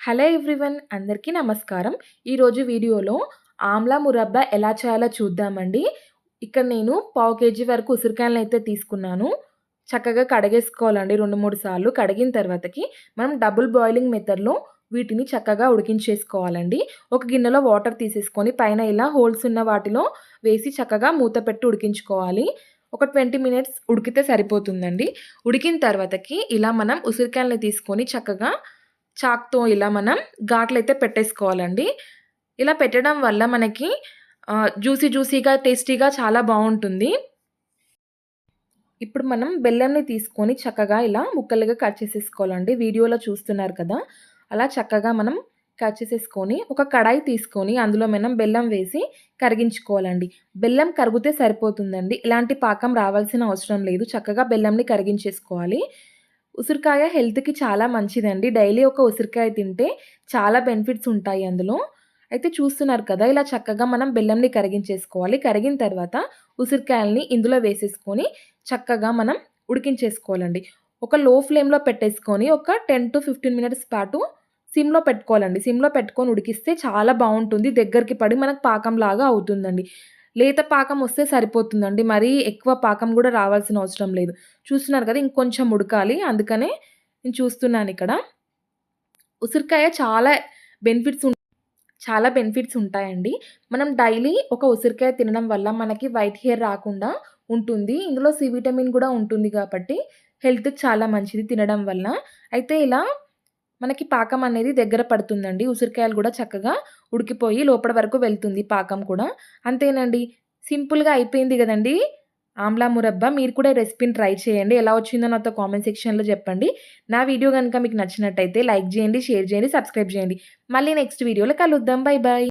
Hello everyone అందరికీ నమస్కారం. ఈరోజు వీడియోలో ఆమ్లా మురబ్బా ఎలా చేయాలో చూద్దామండి. ఇక్కడ నేను పావు కేజీ వరకు ఉసిరికాయలను అయితే తీసుకున్నాను. చక్కగా కడిగేసుకోవాలండి రెండు మూడు సార్లు. కడిగిన తర్వాతకి మనం డబుల్ బాయిలింగ్ మెథడ్లో వీటిని చక్కగా ఉడికించేసుకోవాలండి. ఒక గిన్నెలో వాటర్ తీసేసుకొని పైన ఇలా హోల్స్ ఉన్న వాటిలో వేసి చక్కగా మూత పెట్టి ఉడికించుకోవాలి. ఒక ట్వంటీ మినిట్స్ ఉడికితే సరిపోతుందండి. ఉడికిన తర్వాతకి ఇలా మనం ఉసిరికాయలని తీసుకొని చక్కగా చాక్తో ఇలా మనం ఘాట్లు అయితే పెట్టేసుకోవాలండి. ఇలా పెట్టడం వల్ల మనకి జ్యూసీ జ్యూసీగా టేస్టీగా చాలా బాగుంటుంది. ఇప్పుడు మనం బెల్లంని తీసుకొని చక్కగా ఇలా ముక్కలుగా కట్ చేసేసుకోవాలండి. వీడియోలో చూస్తున్నారు కదా. అలా చక్కగా మనం కట్ చేసేసుకొని ఒక కడాయి తీసుకొని అందులో మనం బెల్లం వేసి కరిగించుకోవాలండి. బెల్లం కరిగితే సరిపోతుందండి. ఇలాంటి పాకం రావాల్సిన అవసరం లేదు. చక్కగా బెల్లంని కరిగించేసుకోవాలి. ఉసిరికాయ హెల్త్కి చాలా మంచిదండి. డైలీ ఒక ఉసిరికాయ తింటే చాలా బెనిఫిట్స్ ఉంటాయి అందులో. అయితే చూస్తున్నారు కదా ఇలా చక్కగా మనం బెల్లంని కరిగించేసుకోవాలి. కరిగిన తర్వాత ఉసిరికాయల్ని ఇందులో వేసేసుకొని చక్కగా మనం ఉడికించేసుకోవాలండి. ఒక లో ఫ్లేమ్లో పెట్టేసుకొని ఒక టెన్ టు ఫిఫ్టీన్ మినిట్స్ పాటు సిమ్లో పెట్టుకోవాలండి. సిమ్లో పెట్టుకొని ఉడికిస్తే చాలా బాగుంటుంది. దగ్గరికి పడి మనకు పాకం లాగా అవుతుందండి. లేత పాకం వస్తే సరిపోతుందండి. మరీ ఎక్కువ పాకం కూడా రావాల్సిన అవసరం లేదు. చూస్తున్నారు కదా ఇంకొంచెం ఉడకాలి. అందుకనే నేను చూస్తున్నాను ఇక్కడ. ఉసిరికాయ చాలా బెనిఫిట్స్ చాలా బెనిఫిట్స్ ఉంటాయండి. మనం డైలీ ఒక ఉసిరికాయ తినడం వల్ల మనకి వైట్ హెయిర్ రాకుండా ఉంటుంది. ఇందులో సి విటమిన్ కూడా ఉంటుంది కాబట్టి హెల్త్కి చాలా మంచిది తినడం వల్ల. అయితే ఇలా మనకి పాకం అనేది దగ్గర పడుతుందండి. ఉసిరికాయలు కూడా చక్కగా ఉడికిపోయి లోపల వరకు వెళ్తుంది పాకం కూడా. అంతేనండి. సింపుల్గా అయిపోయింది కదండి. ఆమ్లా మురబ్బా మీరు కూడా రెసిపీని ట్రై చేయండి. ఎలా వచ్చిందో నాతో కామెంట్ సెక్షన్లో చెప్పండి. నా వీడియో కనుక మీకు నచ్చినట్టయితే లైక్ చేయండి షేర్ చేయండి సబ్స్క్రైబ్ చేయండి. మళ్ళీ నెక్స్ట్ వీడియోలో కలుద్దాం. Bye bye